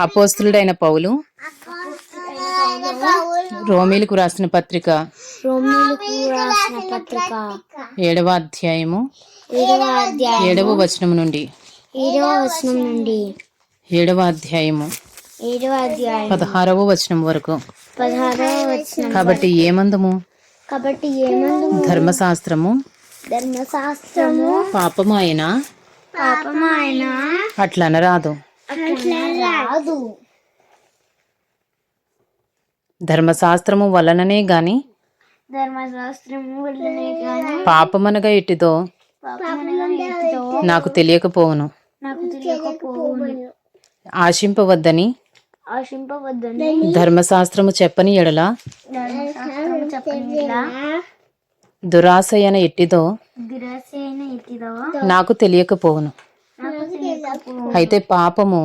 అపోస్తులుడైన పౌలు. రోమీలకు రాసిన పత్రిక. రోమిలకు రాసిన పత్రిక ఏడవ అధ్యాయము. ఏడవ వచనం నుండి. ఏడవ వచనం నుండి ఏడవ అధ్యాయము. ఏడవ అధ్యాయం పదహారవ వచనం వరకు. పదహారవ వచనం కాబట్టి ఏమందము? కాబట్టి ధర్మశాస్త్రము. ధర్మశాస్త్రము పాపమాయన పాపమైన అట్లనరాదు. రాదు ధర్మశాస్త్రము వలననే గాని ధర్మశాస్త్రము పాపమనగా నీతితో నాకు తెలియకపోవును. నాకు తెలియకపోవును. ఆశింపవద్దని ఆశింపవద్దని ధర్మశాస్త్రము చెప్పని ఎడల దురాశయన ఎట్టిదో నాకు తెలియకపోవును. అయితే పాపము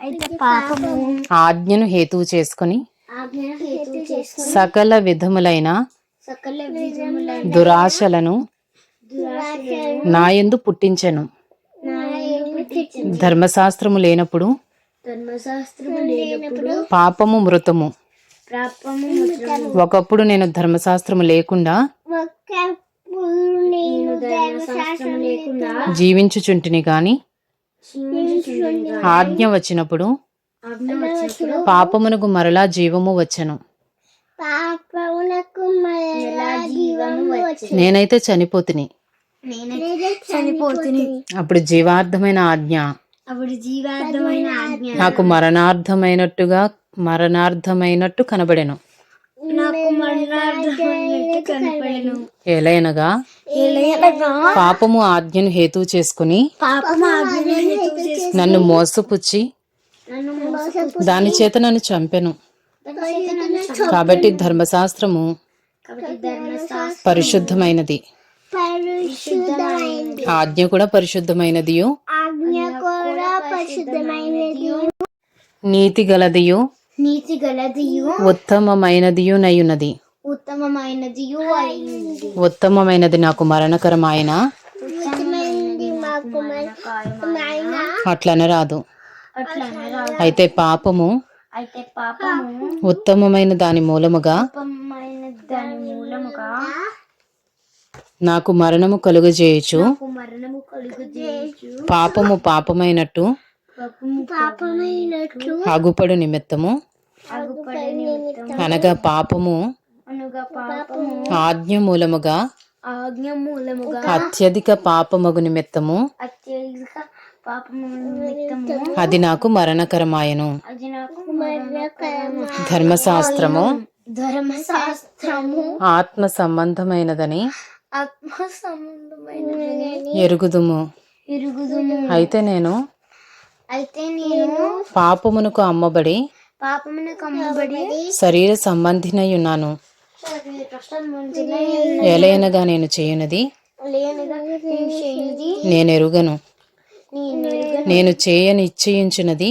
అయితే పాపము ఆజ్ఞను హేతువు చేసుకొని ఆజ్ఞ హేతు చేసుకుని సకల విధములైన సకల విధములైన దురాశలను దురాశలు నాయందు పుట్టించెను. ధర్మశాస్త్రము లేనప్పుడు ధర్మశాస్త్రము లేనప్పుడు పాపము మృతము. ఒకప్పుడు నేను ధర్మశాస్త్రము లేకుండా నేను ధర్మశాస్త్రం లేకుండా జీవించుచుంటిని గాని జీవించుచుండగా ఆజ్ఞ వచ్చినప్పుడు ఆజ్ఞ వచ్చినప్పుడు పాపమునకు మరలా జీవము వచ్చెను. నేనైతే చనిపోతిని. నేనైతే చనిపోతుంది అప్పుడు జీవార్థమైన ఆజ్ఞ. అప్పుడు జీవార్థమైన ఆజ్ఞ. నాకు మరణార్థమైనట్టుగా మరణార్థమైనట్టు కనబడెను. ఎలాగగా పాపము ఆజ్ఞను హేతువు చేసుకుని పాపము ఆజ్ఞ హేతు చేసి నన్ను మోసపుచ్చి దాని చేత నన్ను చంపెను. కాబట్టి ధర్మశాస్త్రము కాబట్టి ధర్మశాస్త్రం పరిశుద్ధమైనది. పరిశుద్ధమైనది. ఆజ్ఞ కూడా పరిశుద్ధమైనదియు. ఆజ్ఞ కూడా పరిశుద్ధమైనది. నీతి గలదియు. నీతి గలదియు ఉత్తమమైనదియు నయున్నది ఉత్తమమైనదియు అయింది. ఉత్తమమైనది నాకు మరణకరమాయన. మరణకరమైన అట్లనరాదు. అయితే పాపము అయితే పాపము ఉత్తమమైన దాని మూలముగా ఉత్తమమైన దాని మూలముగా నాకు మరణము కలుగజేయుచు నాకు మరణము కలుగు చేయొచ్చు పాపము పాపమైనట్టు అగుపడు నిమిత్తము. అగుపడే నిమిత్తం అనగా పాపము. ఆజ్ఞ మూలముగా ఆజ్ఞ మూలముగా అత్యధిక పాపమగు నిమిత్తము. అత్యధిక పాపము నిమిత్తము. అది నాకు మరణకరమాయను. ధర్మశాస్త్రము. ధర్మశాస్త్రము. ఆత్మ సంబంధమైనదని ఆత్మ ఎరుగుదుము. అయితే నేను అయితే నేను పాపమునకు అమ్మబడి పాపమును కమ్మబడి శరీర సంబంధినై ఉన్నాను. ఏలైనగా నేను చేయునది. నేను ఎరుగను. నేను చేయని ఇచ్చించినది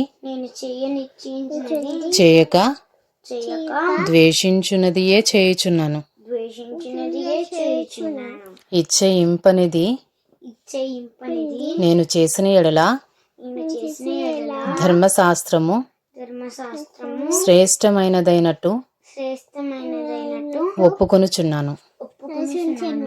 చేయక చేయక ద్వేషించున్నదియే చేయుచున్నాను. ఇచ్చయింపనిది. నేను చేసిన ఎడల ధర్మశాస్త్రము. ధర్మశాస్త్రము. శ్రేష్టమైనదైనట్టు శ్రేష్టమైనదైనట్టు ఒప్పుకొనుచున్నాను. ఒప్పుకొనుచున్నాను.